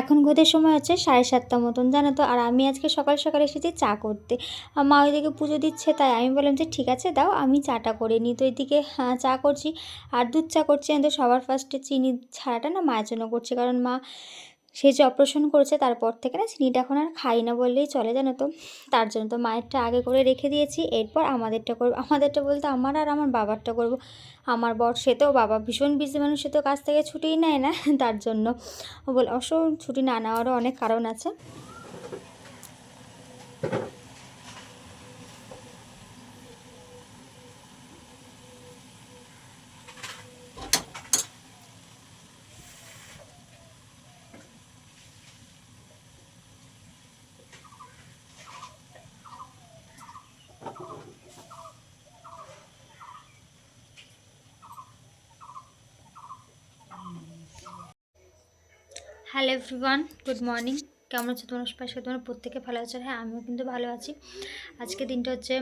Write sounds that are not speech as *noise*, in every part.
এখন ঘুরতে সময় হচ্ছে সাড়ে সাতটা মতন, জানো তো? আর আমি আজকে সকাল সকাল এসেছি চা করতে। মা ওইদিকে পুজো দিচ্ছে, তাই আমি বললাম যে, ঠিক আছে, দাও, আমি চাটা করে নিই। তো এদিকে চা করছি। আর দুধ চা করছি, আমি তো সবার ফার্স্টে চিনি ছাড়াটা না মায়ের জন্য করছি। কারণ মা সে যে অপারেশন করেছে, তারপর থেকে না চিনিটা এখন আর খাই না বললেই চলে, জানো তো। তার জন্য তো মায়েরটা আগে করে রেখে দিয়েছি, এরপর আমাদেরটা করব। আমাদেরটা বলতে আমার আর আমার বাবারটা করব। আমার বর, সে তো বাবা ভীষণ বিজি মানুষ, সে তো কাছ থেকে ছুটিই নেয় না, তার জন্য। বল অবশ্য ছুটি না নেওয়ারও অনেক কারণ আছে। হ্যালো এভরিওয়ান গুড মর্নিং কেমন আছো তোমার? পাশে তোমার প্রত্যেকে ভালো আছে। হ্যাঁ আমিও কিন্তু ভালো আছি। আজকে দিনটা হচ্ছে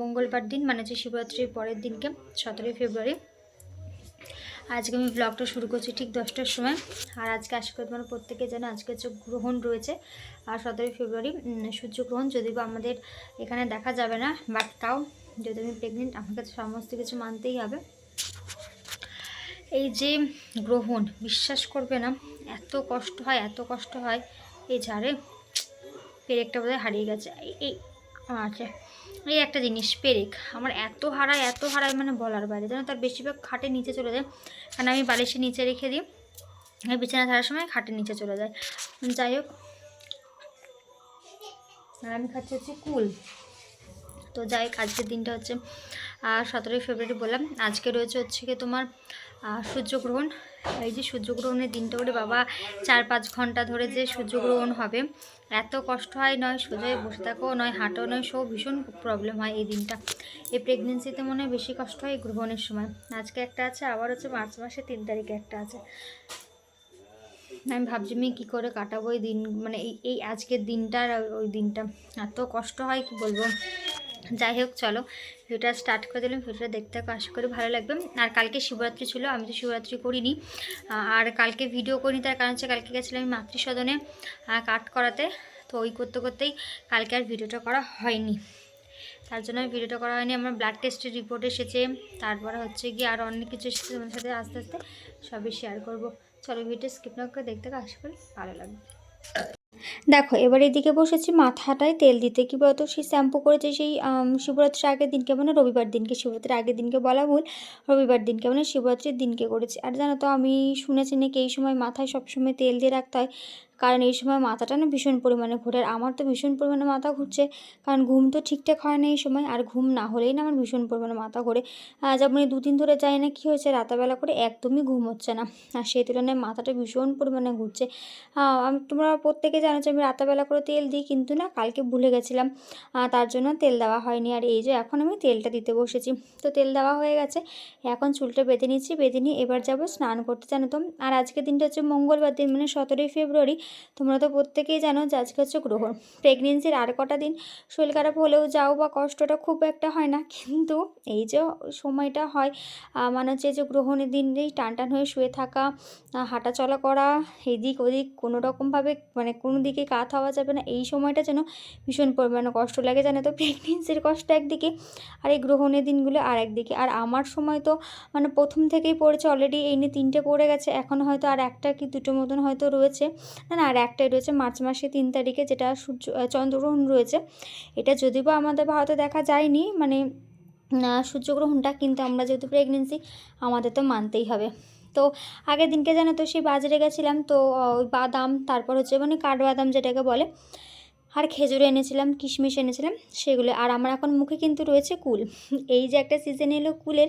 মঙ্গলবার দিন মানে হচ্ছে শিবরাত্রির পরের দিনকে, সতেরোই ফেব্রুয়ারি। আজকে আমি ব্লগটা শুরু করছি ঠিক দশটার সময়। আর আজকে আশা করি তোমার প্রত্যেকে যেন আজকে হচ্ছে গ্রহণ রয়েছে। আর সতেরোই ফেব্রুয়ারি সূর্যগ্রহণ বা আমাদের এখানে দেখা যাবে না বাট তাও যদি আমি প্রেগনেন্ট আমাকে কাছে সমস্ত কিছু মানতেই হবে। এই যে গ্রহণ, বিশ্বাস করবে না, এত কষ্ট হয়, এত কষ্ট হয়, এই ঝাড়ে পেরেকটা বোধহয় হারিয়ে গেছে। এই আচ্ছা এই একটা জিনিস, পেরেক। আমার এত হারায় এত হারায় মানে বলার বাইরে। যেন তার বেশিরভাগ খাটের নিচে চলে যায়। কারণ আমি বালিশের নিচে রেখে দিই বিছানা ছাড়ার সময় খাটের নিচে চলে যায়। যাই হোক, আর আমি খাচ্ছি হচ্ছে কুল। তো যাই হোক, আজকের দিনটা হচ্ছে সতেরোই ফেব্রুয়ারি বললাম। আজকে রয়েছে হচ্ছে কি তোমার সূর্যগ্রহণ। এই যে সূর্যগ্রহণের দিনটা করে বাবা চার পাঁচ ঘণ্টা ধরে যে সূর্যগ্রহণ হবে, এত কষ্ট হয় নয় সোজায় বসে থাকো, নয় হাঁটো, নয় সব ভীষণ প্রবলেম হয় এই দিনটা। এই প্রেগনেন্সিতে মনে হয় বেশি কষ্ট হয় গ্রহণের সময়। আজকে একটা আছে, আবার হচ্ছে মার্চ মাসে তিন তারিখে একটা আছে। আমি ভাবছি আমি কী করে কাটাবো এই দিন মানে এই এই আজকের দিনটা ওই দিনটা। এত কষ্ট হয়, কি বলব? যাই হোক, চলো, ভিডিওটা স্টার্ট করে দিলাম। ভিডিওটা দেখতে আশা করি ভালো লাগবে। আর কালকে শিবরাত্রি ছিল, আমি তো শিবরাত্রি করিনি। আর কালকে ভিডিও করিনি, তার কারণ হচ্ছে কালকে গেছিলাম আমি মাতৃসদনে কাট করাতে। তো ওই করতে করতেই কালকে আর ভিডিওটা করা হয়নি। তার জন্য ভিডিওটা করা হয়নি। আমার ব্লাড টেস্টের রিপোর্ট এসেছে। তারপরে হচ্ছে গিয়ে আর অনেক কিছু এসেছে তোমার সাথে আস্তে আস্তে সবই শেয়ার করব। চলো ভিডিও স্কিপ না করে দেখতে আশা করি ভালো লাগবে। দেখো, এবার এদিকে বসেছি, মাথাটায় তেল দিতে। কি বলতো, সেই শ্যাম্পু করেছে সেই শিবরাত্রির আগের দিনকে মানে রবিবার দিনকে, শিবরাত্রির আগের দিনকে বলা ভুল, রবিবার দিনকে মানে শিবরাত্রির দিনকে করেছি। আর জানো তো, আমি শুনেছি নাকি এই সময় মাথায় সবসময় তেল দিয়ে রাখতে হয়। কারণ এই সময় মাথাটা না ভীষণ পরিমাণে ঘোরে। আর আমার তো ভীষণ পরিমাণে মাথা ঘুরছে। কারণ ঘুম তো ঠিকঠাক হয় না এই সময়। আর ঘুম না হলেই না আমার ভীষণ পরিমাণে মাথা ঘোরে। যেমন এই দুদিন ধরে যাই না কী হয়েছে রাতাবেলা করে একদমই ঘুম হচ্ছে না। আর সেই তুলনায় মাথাটা ভীষণ পরিমাণে ঘুরছে। আমি, তোমরা প্রত্যেকে জানো যে আমি রাতাবেলা করে তেল দিই, কিন্তু না কালকে ভুলে গেছিলাম। তার জন্য তেল দেওয়া হয়নি। আর এই যে এখন আমি তেলটা দিতে বসেছি। তো তেল দেওয়া হয়ে গেছে। এখন চুলটা বেঁধে নিচ্ছি। বেঁধে নিয়ে এবার যাব স্নান করতে, জানো তো। আর আজকের দিনটা হচ্ছে মঙ্গলবার দিন মানে সতেরোই ফেব্রুয়ারি। তোমরা তো প্রত্যেকেই জানো যে আজকে হচ্ছে গ্রহণ প্রেগনেন্সির আর কটা দিন শরীর খারাপ হলেও যাও বা কষ্টটা খুব একটা হয় না, কিন্তু এই যে সময়টা হয় মানে হচ্ছে যে গ্রহণের দিনেই টান টান হয়ে শুয়ে থাকা হাঁটা চলা করা, এদিক ওদিক কোনো রকমভাবে মানে কোনো দিকে কাত হওয়া যাবে না, এই সময়টা যেন ভীষণ পরিমাণে কষ্ট লাগে জানো তো। প্রেগনেন্সির কষ্ট একদিকে আর এই গ্রহণের দিনগুলো আর একদিকে। আর আমার সময় তো মানে প্রথম থেকেই পড়েছে অলরেডি এই নিয়ে তিনটে পড়ে গেছে, এখন হয়তো আর একটা কি দুটো মতন হয়তো রয়েছে। না না আর একটাই রয়েছে মার্চ মাসে তিন তারিখে যেটা সূর্য চন্দ্রগ্রহণ রয়েছে। এটা যদি বা আমাদের ভারতে দেখা যায়নি মানে সূর্যগ্রহণটা কিন্তু আমরা যেহেতু প্রেগনেন্সি আমাদের তো মানতেই হবে। তো আগের দিনকে জানো তো সেই বাজারে গেছিলাম, তো ওই বাদাম, তারপর হচ্ছে মানে কাঠবাদাম যেটাকে বলে আর খেজুর এনেছিলাম, কিশমিশ এনেছিলাম, সেগুলো। আর আমার এখন মুখে কিন্তু রয়েছে কুল। এই যে একটা সিজন এলো কুলের,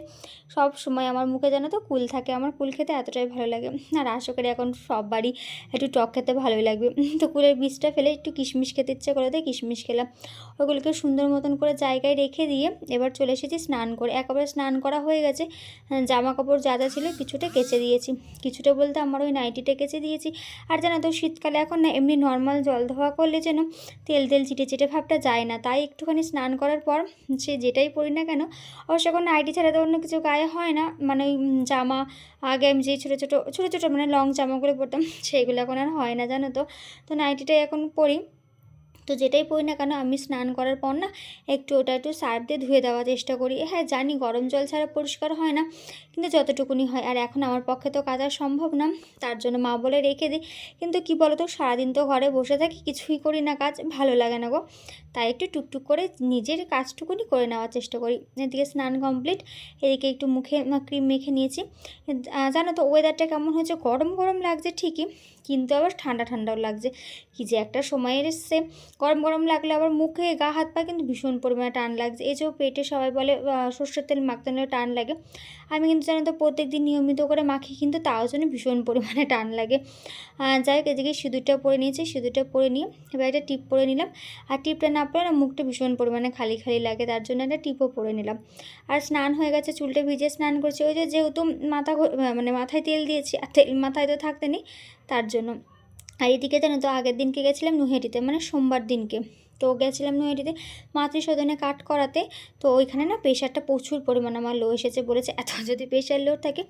সব সময় আমার মুখে জানো তো কুল থাকে। আমার কুল খেতে এতটাই ভালো লাগে। আর আশা করি এখন সব বাড়ি একটু টক খেতে ভালোই লাগবে। তো কুলের বীজটা ফেলে একটু কিশমিশ খেতে ইচ্ছে করে দেয় কিশমিশ খেলাম। ওগুলোকে সুন্দর মতন করে জায়গায় রেখে দিয়ে এবার চলে এসেছি স্নান করে। একেবারে স্নান করা হয়ে গেছে। জামা কাপড় যা যা ছিল কিছুটা কেচে দিয়েছি। কিছুটা বলতে আমার ওই নাইটিটা কেচে দিয়েছি। আর জানো তো শীতকালে এখন না এমনি নর্মাল জল ধোয়া করলে যেন তেল তেল চিটে চিটে ভাবটা যায় না। তাই একটুখানি স্নান করার পর সে যেটাই পরি না কেন, অবশ্য এখন নাইটি ছাড়া তো অন্য কিছু গায়ে হয় না। মানে জামা, আগে আমি যে ছোটো ছোটো ছোটো ছোটো মানে লং জামাগুলো পরতাম, সেইগুলো এখন আর হয় না জানো তো। তো নাইটিটাই এখন পরি। তো যেটাই পড়ি না কেন, আমি স্নান করার পর না একটু ওটা একটু সার্ফ দিয়ে ধুয়ে দেওয়ার চেষ্টা করি। হ্যাঁ জানি গরম জল ছাড়া পরিষ্কার হয় না, কিন্তু যতটুকুনি হয়। আর এখন আমার পক্ষে তো কাজা সম্ভব না, তার জন্য মা বলে রেখে দিই কিন্তু কি বলো তো সারাদিন তো ঘরে বসে থাকি, কিছুই করি না কাজ, ভালো লাগে না গো। তাই একটু টুকটুক করে নিজের কাজটুকুনি করে নেওয়ার চেষ্টা করি। এদিকে স্নান কমপ্লিট এদিকে একটু মুখে ক্রিম মেখে নিয়েছি। জানো তো ওয়েদারটা কেমন হয়েছে? গরম গরম লাগছে ঠিকই, কিন্তু আবার ঠান্ডা ঠান্ডাও লাগছে। কি যে একটা সময়ের এসছে। গরম গরম লাগলে আবার মুখে গা, হাত পা কিন্তু ভীষণ পরিমাণে টান লাগছে। যে পেটে সবাই বলে সর্ষের তেল মাখতে নিলে টান লাগে। আমি কিন্তু জানি তো প্রত্যেক দিন নিয়মিত করে মাখি, কিন্তু তাও জন্য ভীষণ পরিমাণে টান লাগে। যাই হোক, এদিকে সিঁদুরটা পরে নিয়েছি, সিঁদুরটা পরে নিয়ে এবার একটা টিপ পরে নিলাম। আর টিপটা না পরে না মুখটা ভীষণ পরিমাণে খালি খালি লাগে, তার জন্য একটা টিপও পরে নিলাম। আর স্নান হয়ে গেছে, চুলটা ভিজে স্নান করছি। ওই যে যেহেতু মাথা মানে মাথায় তেল দিয়েছি, আর তেল মাথায় তো থাকতে নেই, তার জন্য। আর এদিকে জানো তো আগের দিনকে গেছিলাম নুহেটিতে মানে সোমবার দিনকে। তো গেছিলাম নুহেটিতে মাতৃসদনে কাট করাতে। তো ওইখানে না প্রেশারটা প্রচুর পরিমাণে আমার লো এসেছে বলেছে। এত যদি প্রেশার লো থাকে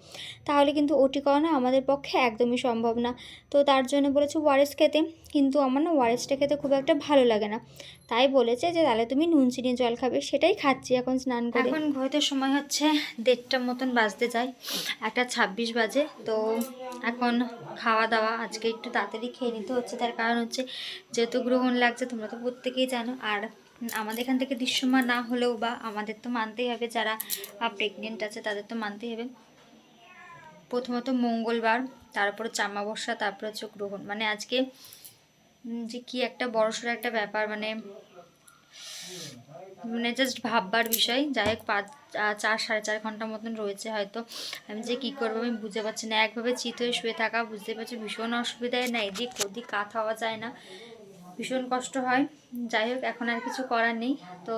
তাহলে কিন্তু ওটি করানো আমাদের পক্ষে একদমই সম্ভব না। তো তার জন্য বলেছে ওয়ারেস খেতে। কিন্তু আমার না ওয়ারেসটা খেতে খুব একটা ভালো লাগে না। তাই বলেছে যে তাহলে তুমি নুন, চিনি, জল খাবে। সেটাই খাচ্ছি এখন স্নান করে। এখন ঘড়িতে সময় হচ্ছে দেড়টার মতন বাজতে যায়। একটা ছাব্বিশ বাজে। তো এখন খাওয়া দাওয়া আজকে একটু তাড়াতাড়ি খেয়ে নিতে হচ্ছে। তার কারণ হচ্ছে যেহেতু গ্রহণ লাগছে, তোমরা তো প্রত্যেকেই জানো আর আমাদের এখান থেকে দৃশ্যমান না হলেও বা আমাদের তো মানতেই হবে যারা প্রেগনেন্ট আছে তাদের তো মানতেই হবে। প্রথমত মঙ্গলবার, তারপরে চামাবস্যা তারপর হচ্ছে গ্রহণ। মানে আজকে যে কি একটা বড়সড় একটা ব্যাপার মানে মানে জাস্ট ভাববার বিষয়। যাই হোক, পাঁচ চার, সাড়ে চার ঘণ্টার মতন রয়েছে হয়তো। আমি যে কী করব আমি বুঝতে পারছি না। একভাবে চিত হয়ে শুয়ে থাকা বুঝতে পারছি, ভীষণ অসুবিধায় না, এদিক ওদিক কাত হওয়া যায় না। ভীষণ কষ্ট হয়। যাই হোক, এখন আর কিছু করার নেই। তো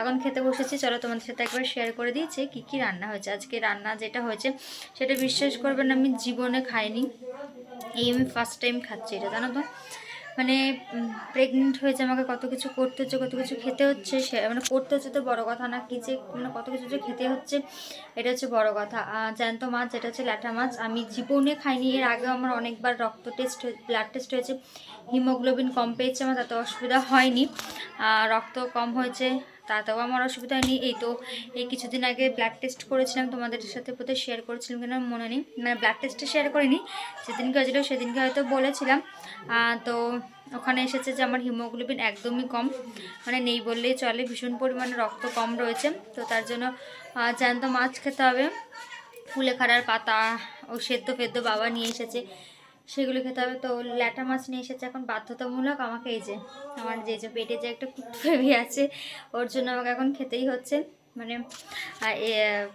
এখন খেতে বসেছি। চলো তোমাদের সাথে একবার শেয়ার করে দিয়েছি কি কি রান্না হয়েছে। আজকে রান্না যেটা হয়েছে, সেটা বিশ্বাস করবেন আমি জীবনে খাইনি। এই আমি ফার্স্ট টাইম খাচ্ছি এটা, জানো তো? মানে প্রেগনেন্ট হয়েছে, আমাকে কত কিছু করতে হচ্ছে, কত কিছু খেতে হচ্ছে, সে মানে করতে হচ্ছে তো বড় কথা না, কি যে মানে কত কিছু যে খেতে হচ্ছে, এটা হচ্ছে বড় কথা। জ্যান্ত মাছ যেটা হচ্ছে ল্যাটা মাছ। আমি জীবনে খাইনি, এর আগে আমার অনেকবার রক্ত টেস্ট ব্লাড টেস্ট হয়েছে। হিমোগ্লোবিন কম পেয়েছে আমার তাতে অসুবিধা হয়নি। রক্ত কম হয়েছে, তাতেও আমার অসুবিধা হয়নি। এই তো, এই কিছুদিন আগে ব্লাড টেস্ট করেছিলাম, তোমাদের সাথে বোধহয় শেয়ার করেছিলাম কিনা মনে নেই। মানে ব্লাড টেস্টে শেয়ার করিনি, যেদিনকে হয়েছিল সেদিনকে হয়তো বলেছিলাম। তো ওখানে এসেছে যে আমার হিমোগ্লোবিন একদমই কম। মানে নেই বললেই চলে, ভীষণ পরিমাণে রক্ত কম রয়েছে। তো তার জন্য জ্যান্ত মাছ খেতে হবে। কুলেখাড়ার পাতা ও সেদ্ধ ফেদ্ধ বাবা নিয়ে এসেছে, সেগুলো খেতে হবে। তো ল্যাটা মাছ নিয়ে এসেছে এখন বাধ্যতামূলক। আমাকে এই যে, আমার যে যে পেটে যে একটা কুটু বেবি আছে, ওর জন্য আমাকে এখন খেতেই হচ্ছে। মানে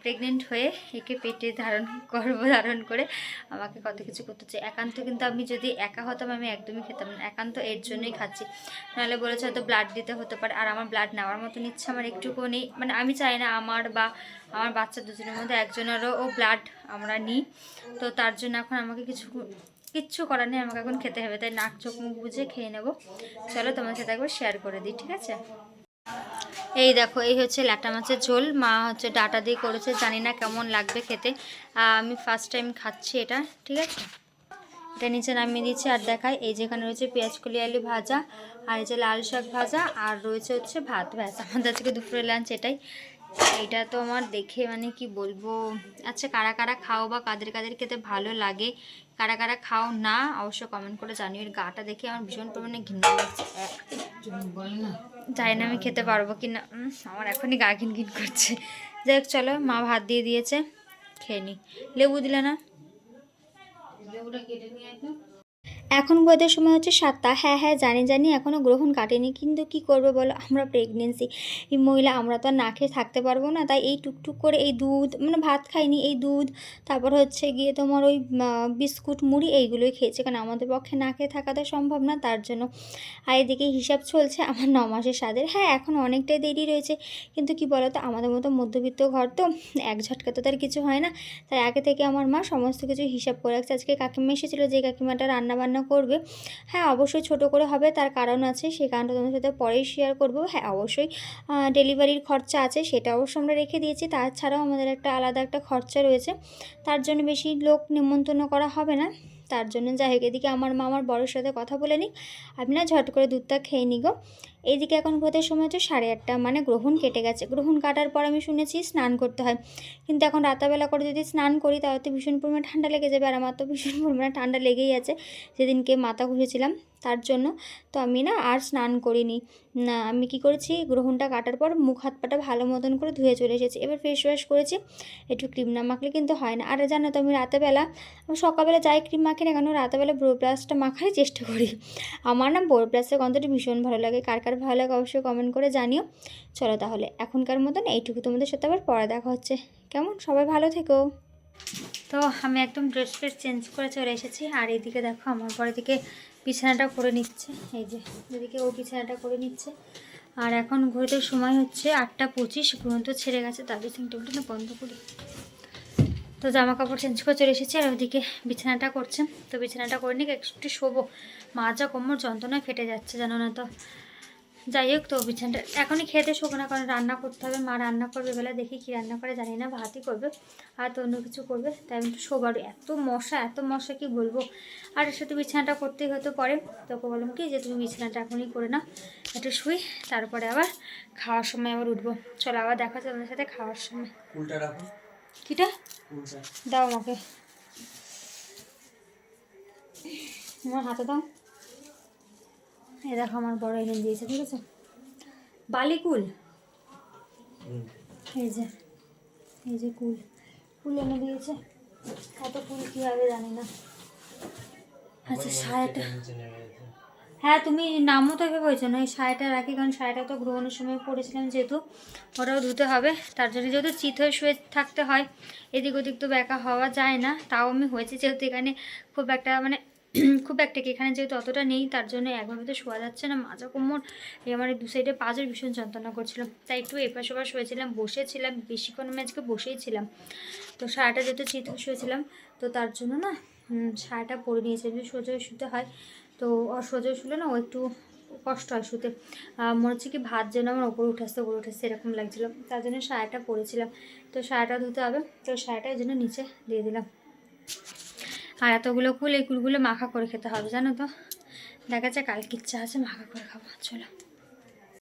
প্রেগনেন্ট হয়ে একে পেটে ধারণ গর্ভ ধারণ করে আমাকে কত কিছু করতে হচ্ছে। একান্ত কিন্তু আমি যদি একা হতাম, আমি একদমই খেতাম না। একান্ত এর জন্যই খাচ্ছি। নাহলে বলেছে হয়তো ব্লাড দিতে হতে পারে। আর আমার ব্লাড নেওয়ার মতন ইচ্ছা আমার একটুকু নেই। মানে আমি চাই না আমার বা আমার বাচ্চা দুজনের মধ্যে একজনেরও ও ব্লাড আমরা নিই। তো তার জন্য এখন আমাকে কিছু কিচ্ছু করার নেই। আমাকে এখন খেতে হবে। তাই নাক, চোখ, মুখ বুঝে খেয়ে নেব। চলো তোমার সাথে একবার শেয়ার করে দিই, ঠিক আছে? এই দেখো, এই হচ্ছে ল্যাটা মাছের ঝোল। মা হচ্ছে ডাটা দিয়ে করেছে, জানি না কেমন লাগবে খেতে। আমি ফার্স্ট টাইম খাচ্ছি এটা, ঠিক আছে? এটা নিচে নামিয়ে দিচ্ছি আর দেখাই, এই যেখানে রয়েছে পেঁয়াজ কলি আলু ভাজা, আর এই যে লাল শাক ভাজা, আর রয়েছে হচ্ছে ভাত। ব্যাস, আমাদের আজকে দুপুরে লাঞ্চ এটাই। এটা তো আমার দেখে মানে কি বলব? আচ্ছা কারা কারা খাও বা কাদের কাদের খেতে ভালো লাগে কারা কারা খাও না, অবশ্য কমেন্ট করে জানিও, এর গাটা দেখে আমার ভীষণ পরিমাণে ঘৃণা লাগছে। জানি না আমি খেতে পারব কি না আমার এখনই গা ঘিন ঘিন করছে। যাই চলো, মা ভাত দিয়ে দিয়েছে, খেয়ে নি। লেবু দিলে না? এখন বোধের সময় হচ্ছে সাতটা হ্যাঁ হ্যাঁ জানি জানি এখনও গ্রহণ কাটেনি। কিন্তু কি করবে বলো? আমরা প্রেগনেন্সি মহিলা, আমরা তো আর না খেয়ে থাকতে পারব না। তাই এই টুকটুক করে এই দুধ মানে ভাত খাইনি, এই দুধ, তারপর হচ্ছে গিয়ে তোমার ওই বিস্কুট, মুড়ি, এইগুলোই খেয়েছে। কারণ আমাদের পক্ষে না খেয়ে থাকা তো সম্ভব না, তার জন্য। আর এদিকে হিসাব চলছে আমার ন মাসের স্বাদের হ্যাঁ এখন অনেকটাই দেরি রয়েছে। কিন্তু কি বলো তো আমাদের মতো মধ্যবিত্ত ঘর তো এক ঝটকা তো তার কিছু হয় না। তাই আগে থেকে আমার মা সমস্ত কিছু হিসাব করে রাখছে। আজকে কাকিমা এসেছিল, যে কাকিমাটা রান্না বান্না রান্না করবে। হ্যাঁ অবশ্যই ছোট করে হবে, তার কারণ আছে সেই কারণটা তোমাদের সাথে পরেই শেয়ার করব। হ্যাঁ অবশ্যই ডেলিভারির খরচা আছে, সেটা অবশ্য আমরা রেখে দিয়েছি, তাছাড়াও আমাদের একটা আলাদা একটা খরচা রয়েছে। তার জন্য বেশি লোক নিমন্ত্রণ করা হবে না। তার জন্য যাই হোক, এদিকে আমার মা আমার বড়োর সাথে কথা বলে নিই আপনি না ঝট করে দুধটা খেয়ে নিই গো। এইদিকে এখন ঘুরতে সময় হচ্ছে সাড়ে আটটা মানে গ্রহণ কেটে গেছে। গ্রহণ কাটার পর আমি শুনেছি স্নান করতে হয়। কিন্তু এখন রাতাবেলা করে যদি স্নান করি, তাহলে তো ভীষণ পরিমাণে ঠান্ডা লেগে যাবে। আর আমার তো ভীষণ *laughs* পরিমাণে ঠান্ডা লেগেই আছে। যেদিনকে মাথা ঘুরেছিলাম তার জন্য। তো আমি না আর স্নান করিনি। না, আমি কি করেছি, গ্রহণটা কাটার পর মুখ হাত পাটা ভালো মতন করে ধুয়ে চলে এসেছি। এবার ফেস ওয়াশ করেছি। একটু ক্রিম না মাখলে কিন্তু হয় না। আর জানো তো আমি রাতেবেলা সকালবেলা যাই ক্রিম মাখি না কেন, রাতেবেলা ব্রো প্লাসটা মাখারই চেষ্টা করি। আমার না ব্রো প্লাসের গন্ধটা ভীষণ ভালো লাগে। কার কার ভালো লাগে অবশ্যই কমেন্ট করে জানিও। চলো তাহলে এখনকার মতন এইটুকু তোমাদের সাথে আবার পরে দেখা হচ্ছে। কেমন? সবাই ভালো থেকো। তো আমি একদম ড্রেস ফ্রেস চেঞ্জ করে চলে এসেছি আর এদিকে দেখো আমার পরে দিকে বিছানাটা করে নিচ্ছে। এই যে এদিকে ও বিছানাটা করে নিচ্ছে। আর এখন ঘুরতে সময় হচ্ছে আটটা পঁচিশ পর্যন্ত ছেড়ে গেছে তার ড্রেসিং টেবিলটা বন্ধ করি। তো জামা কাপড় চেঞ্জ করে চলে এসেছি আর ওইদিকে বিছানাটা করছে। তো বিছানাটা করে নিক, একটু শোবো। মাজা কোমর যন্ত্রণায় ফেটে যাচ্ছে, জানো না তো। যাই হোক তো বিছানাটা এখনই খেতে শোবো না কারণ রান্না করতে হবে। মা রান্না করবে বেলা দেখি কি রান্না করে জানি না ভাতই করবে আর তো অন্য কিছু করবে তাই আমি একটু শোবার এত মশা এত মশা কি বলব? আর এর সাথে বিছানাটা করতেই হয়তো পরে। তোকে বললাম কি যে তুমি বিছানাটা এখনই করে নাও একটু শুই তারপরে আবার খাওয়ার সময় আবার উঠবো। চলো আবার দেখা তোমাদের সাথে খাওয়ার সময়। কিটা? দাও আমাকে। আমার হাতে দাও। এই দেখো আমার বড় এনে দিয়েছে ঠিক আছে? বালিকুল। এই যে এই যে কুল। কুল এনে দিয়েছে। কত কুল কী হবে জানি না। আচ্ছা সায়াটা হ্যাঁ তুমি নামও তো এভাবে হয়েছে না এই সায়াটা রাখি কারণ সায়াটা তো গ্রহণের সময় পড়েছিলাম যেহেতু ওটাও ধুতে হবে। তার জন্য যেহেতু চিত হয়ে শুয়ে থাকতে হয় এদিক ওদিক তো ব্যাকা হওয়া যায় না তাও আমি হয়েছে যেহেতু এখানে খুব একটা মানে খুব একটা কি, এখানে যেহেতু অতটা নেই, তার জন্য একভাবে তো শোয়া যাচ্ছে না। মাজা কোমর আমার দু সাইডে পাঁচের ভীষণ যন্ত্রণা করছিলাম তাই একটু এপাশ ওপাশ হয়েছিলাম, বসেছিলাম, বেশিক্ষণ আমি আজকে বসেই ছিলাম তো সারাটা যেহেতু চিত শুয়েছিলাম, তো তার জন্য না সারাটা পরে নিয়েছে। যদি সোজা শুতে হয়, তো সোজা শুলে না ও একটু কষ্ট হয় শুতে। মনে হচ্ছে কি ভাত যেন আমার ওপরে উঠে আসতে ওপরে আসতে এরকম লাগছিল। তার জন্য সায়াটা পরেছিলাম। তো সায়াটা ধুতে হবে, তো সায়াটা এই জন্য নিচে দিয়ে দিলাম। আর এতগুলো কুল এই কুলগুলো মাখা করে খেতে হবে, জানো তো? দেখা যাচ্ছে কালকে ইচ্ছা আছে মাখা করে খাব, চলো।